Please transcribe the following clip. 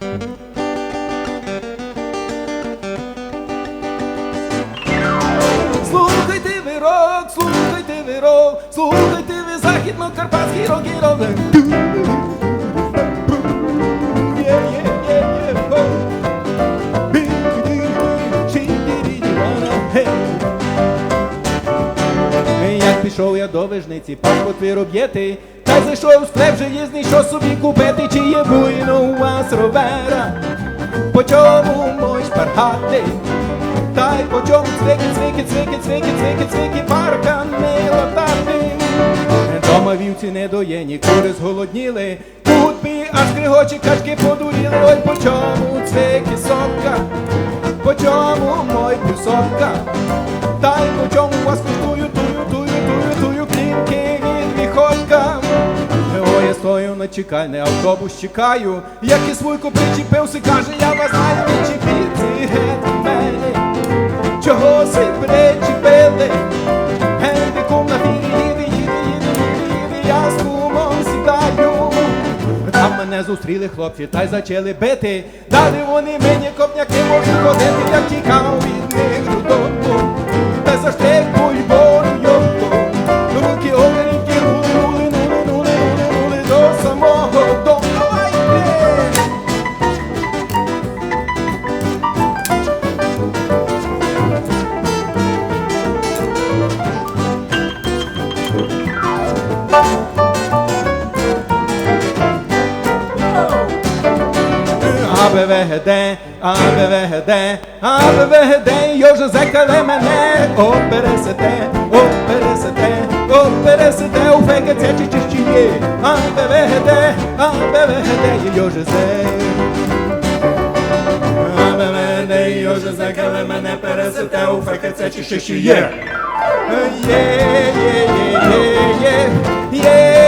Слухайте ви рок, слухайте ви рок, слухайте ви західно-карпатський рок і. Як пішов я до вижниці, паспорт вироб'єти, й зайшов у склеп желізний, що собі купити, чи є буйно у вас ровера, по чому мой шпаргати, та й по чому цвики, цвики, цвики, цвики, цвики, цвики, парка не латати. Дома вівці не доєні, кури зголодніли, би аж кригочі качки подуріли, ой, по чому цвики сопка, по чому мой пусовка, та й по чому вас коштую, на чекальне, автобус чекаю, як і свойку причепився, каже, я вас знаю, відчепіться від мене. Чого си причепили? Гендиком на фірі їде, я з кумом сідаю. Там мене зустріли хлопці та й зачали бити. Дали вони мені копняки можуть ходити, я тікав АБВГД, АБВГД, АБВГД, Йожезека ле мене, о ПРСТ, о ПРСТ, о ПРСТ, у ФГЦ чи чищині, АБВГД, АБВГД, Йожезе. АБВГД, Йожезека ле мене, ПРСТ, у ФГЦ чи чищині. Yeah, yeah, yeah, yeah, yeah, yeah.